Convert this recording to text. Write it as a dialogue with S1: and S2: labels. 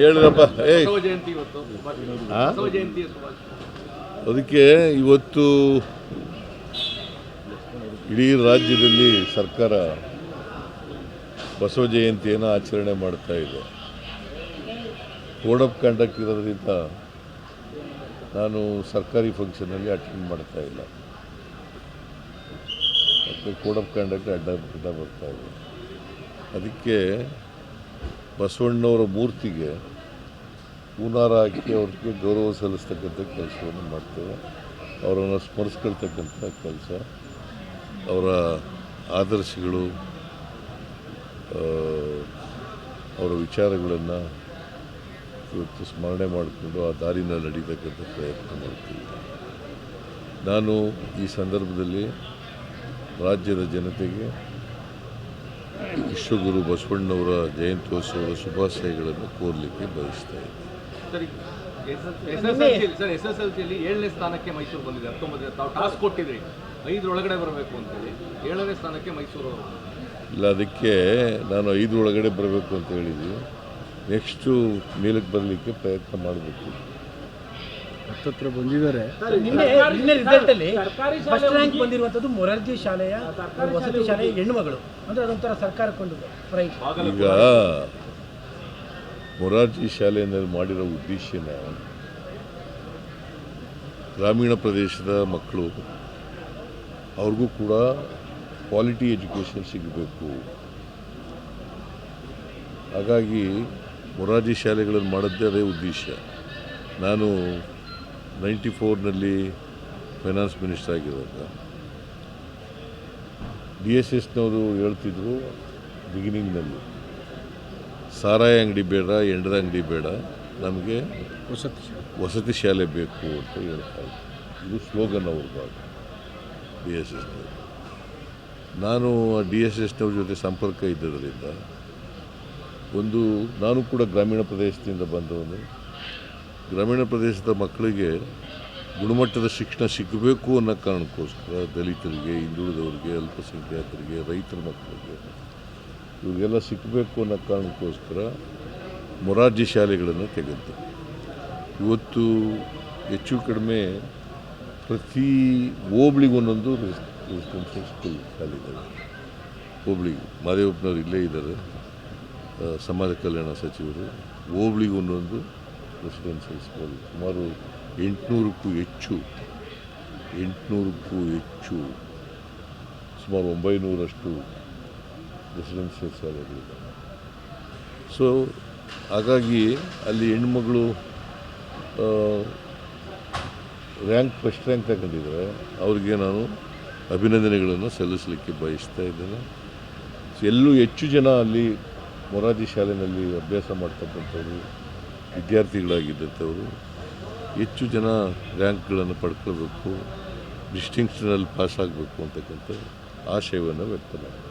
S1: ಹೇಳಿರಪ್ಪ
S2: ಜಯಂತಿಯ
S1: ಅದಕ್ಕೆ ಇವತ್ತು ಇಡೀ ರಾಜ್ಯದಲ್ಲಿ ಸರ್ಕಾರ ಬಸವ ಜಯಂತಿಯನ್ನು ಆಚರಣೆ ಮಾಡ್ತಾ ಇದೆ. ಕೋಡ್ ಆಫ್ ಕಂಡಕ್ಟ್ ಇರೋದ್ರಿಂದ ನಾನು ಸರ್ಕಾರಿ ಫಂಕ್ಷನಲ್ಲಿ ಅಟೆಂಡ್ ಮಾಡ್ತಾ ಇಲ್ಲ. ಮತ್ತು ಕೋಡ್ ಆಫ್ ಕಂಡಕ್ಟ್ ಅಡ್ಡ ಅಡ್ಡ ಬರ್ತಾ ಇದೆ. ಅದಕ್ಕೆ ಬಸವಣ್ಣವರ ಮೂರ್ತಿಗೆ ಹೂನಾರ ಹಾಕಿ ಅವ್ರಿಗೆ ಗೌರವ ಸಲ್ಲಿಸ್ತಕ್ಕಂಥ ಕೆಲಸವನ್ನು ಮಾಡ್ತೇವೆ. ಅವರನ್ನು ಸ್ಮರಿಸ್ಕೊಳ್ತಕ್ಕಂಥ ಕೆಲಸ. ಅವರ ಆದರ್ಶಗಳು ಅವರ ವಿಚಾರಗಳನ್ನು ಇವತ್ತು ಸ್ಮರಣೆ ಮಾಡಿಕೊಂಡು ಆ ದಾರಿನ ನಡೀತಕ್ಕಂಥ ಪ್ರಯತ್ನ ಮಾಡ್ತೀವಿ. ನಾನು ಈ ಸಂದರ್ಭದಲ್ಲಿ ರಾಜ್ಯದ ಜನತೆಗೆ ವಿಶ್ವಗುರು ಬಸವಣ್ಣವರ ಜಯಂತ್ಯೋತ್ಸವದ ಶುಭಾಶಯಗಳನ್ನು ಕೋರಲಿಕ್ಕೆ ಬಯಸ್ತಾ ಇದ್ದೀನಿ
S2: ಏಳನೇ ಸ್ಥಾನಕ್ಕೆ ಮೈಸೂರು ಬಂದಿದೆ ಹತ್ತೊಂಬತ್ತು ತಾವು ಟಾಸ್ಕ್ ಕೊಟ್ಟಿದ್ರಿ. ಐದರೊಳಗಡೆ ಬರಬೇಕು ಅಂತೇಳಿ. ಏಳನೇ ಸ್ಥಾನಕ್ಕೆ ಮೈಸೂರು
S1: ಇಲ್ಲ ಅದಕ್ಕೆ ನಾನು ಐದರೊಳಗಡೆ ಬರಬೇಕು ಅಂತ ಹೇಳಿದ್ವಿ. ನೆಕ್ಸ್ಟು ಮೇಲಕ್ಕೆ ಬರಲಿಕ್ಕೆ ಪ್ರಯತ್ನ ಮಾಡಬೇಕು.
S3: ಹತ್ತತ್ರ ಬಂದಿದ್ದಾರೆ.
S4: ಫಸ್ಟ್ ರ್ಯಾಂಕ್ ಬಂದಿರುವಂತದ್ದು ಮೊರಾರ್ಜಿ ಶಾಲೆಯ ವಸತಿ ಶಾಲೆಯ ಹೆಣ್ಣುಮಗಳು. ಅಂದ್ರೆ ಅದೊಂಥರ ಸರ್ಕಾರಕ್ಕೊಂದು ಪ್ರೈಸ್
S1: ಈಗ ಮೊರಾರ್ಜಿ ಶಾಲೆಯಲ್ಲಿ ಮಾಡಿರೋ ಉದ್ದೇಶನ ಗ್ರಾಮೀಣ ಪ್ರದೇಶದ ಮಕ್ಕಳು ಅವ್ರಿಗೂ ಕೂಡ ಕ್ವಾಲಿಟಿ ಎಜುಕೇಷನ್ ಸಿಗಬೇಕು. ಹಾಗಾಗಿ ಮೊರಾರ್ಜಿ ಶಾಲೆಗಳನ್ನು ಮಾಡಿದ್ದೇ ಅದೇ ಉದ್ದೇಶ. ನಾನು ನೈಂಟಿ ಫೋರ್ನಲ್ಲಿ ಫೈನಾನ್ಸ್ ಮಿನಿಸ್ಟರ್ ಆಗಿರೋದ ಡಿ ಎಸ್ ಎಸ್ನವರು ಹೇಳ್ತಿದ್ರು ಬಿಗಿನಿಂಗ್ನಲ್ಲಿ. ಸಾರಾಯ ಅಂಗಡಿ ಬೇಡ ಎಂಡದ ಅಂಗಡಿ ಬೇಡ ನಮಗೆ
S3: ವಸತಿ
S1: ವಸತಿ ಶಾಲೆ ಬೇಕು ಅಂತ ಹೇಳ್ತಾ ಇದ್ದರು ಇದು ಸ್ಲೋಗನ್ ಅವ್ರದ್ದು ಡಿ ಎಸ್ ಎಸ್ನವರು ನಾನು ಡಿ ಎಸ್ ಎಸ್ನವ್ರ ಜೊತೆ ಸಂಪರ್ಕ ಇದ್ದದರಿಂದ ಒಂದು ನಾನು ಕೂಡ ಗ್ರಾಮೀಣ ಪ್ರದೇಶದಿಂದ ಬಂದವನು. ಗ್ರಾಮೀಣ ಪ್ರದೇಶದ ಮಕ್ಕಳಿಗೆ ಗುಣಮಟ್ಟದ ಶಿಕ್ಷಣ ಸಿಗಬೇಕು ಅನ್ನೋ ಕಾರಣಕ್ಕೋಸ್ಕರ ದಲಿತರಿಗೆ, ಹಿಂದುಳಿದವರಿಗೆ, ಅಲ್ಪಸಂಖ್ಯಾತರಿಗೆ, ರೈತರ ಮಕ್ಕಳಿಗೆ ಇವರಿಗೆಲ್ಲ ಸಿಕ್ಕಬೇಕು ಅನ್ನೋ ಕಾರಣಕ್ಕೋಸ್ಕರ ಮೊರಾರ್ಜಿ ಶಾಲೆಗಳನ್ನು ತೆಗೆದು ಇವತ್ತು ಹೆಚ್ಚು ಕಡಿಮೆ ಪ್ರತಿ ಹೋಬ್ಳಿಗೆ ಒಂದೊಂದು ರೆಸಿಡೆನ್ಷಿಯಲ್ ಸ್ಕೂಲ್ ಶಾಲೆ ಇದ್ದಾವೆ. ಹೋಬ್ಳಿಗೆ ಮಾದೇವಪ್ಪನವ್ರು ಇಲ್ಲೇ ಇದ್ದಾರೆ. ಸಮಾಜ ಕಲ್ಯಾಣ ಸಚಿವರು. ಹೋಬ್ಳಿಗೆ ಒಂದೊಂದು ರೆಸಿಡೆನ್ಷಿಯಲ್ ಸ್ಕೂಲ್ ಸುಮಾರು ಎಂಟುನೂರಕ್ಕೂ ಹೆಚ್ಚು. ಎಂಟುನೂರಕ್ಕೂ ಹೆಚ್ಚು. ಸುಮಾರು ಒಂಬೈನೂರಷ್ಟು ರೆಸಿಡೆನ್ಷಿಯಲ್ ಶಾಲೆಗಳಿದೆ ಸೊ ಹಾಗಾಗಿ ಅಲ್ಲಿ ಹೆಣ್ಮಗಳು ರ್ಯಾಂಕ್ ಫಸ್ಟ್ ರ್ಯಾಂಕ್ ತಗೊಂಡಿದ್ದಾರೆ ಅವ್ರಿಗೆ ನಾನು ಅಭಿನಂದನೆಗಳನ್ನು ಸಲ್ಲಿಸಲಿಕ್ಕೆ ಬಯಸ್ತಾ ಇದ್ದೇನೆ. ಎಲ್ಲೂ ಹೆಚ್ಚು ಜನ ಅಲ್ಲಿ ಮೊರಾಜಿ ಶಾಲೆಯಲ್ಲಿ ಅಭ್ಯಾಸ ಮಾಡ್ತಕ್ಕಂಥವ್ರು ವಿದ್ಯಾರ್ಥಿಗಳಾಗಿದ್ದಂಥವರು ಹೆಚ್ಚು ಜನ ರ್ಯಾಂಕ್ಗಳನ್ನು ಪಡ್ಕೊಳ್ಬೇಕು ಡಿಸ್ಟಿಂಕ್ಷನಲ್ಲಿ ಪಾಸ್ ಆಗಬೇಕು ಅಂತಕ್ಕಂಥ ಆಶಯವನ್ನು ವ್ಯಕ್ತ ಮಾಡ್ತಾರೆ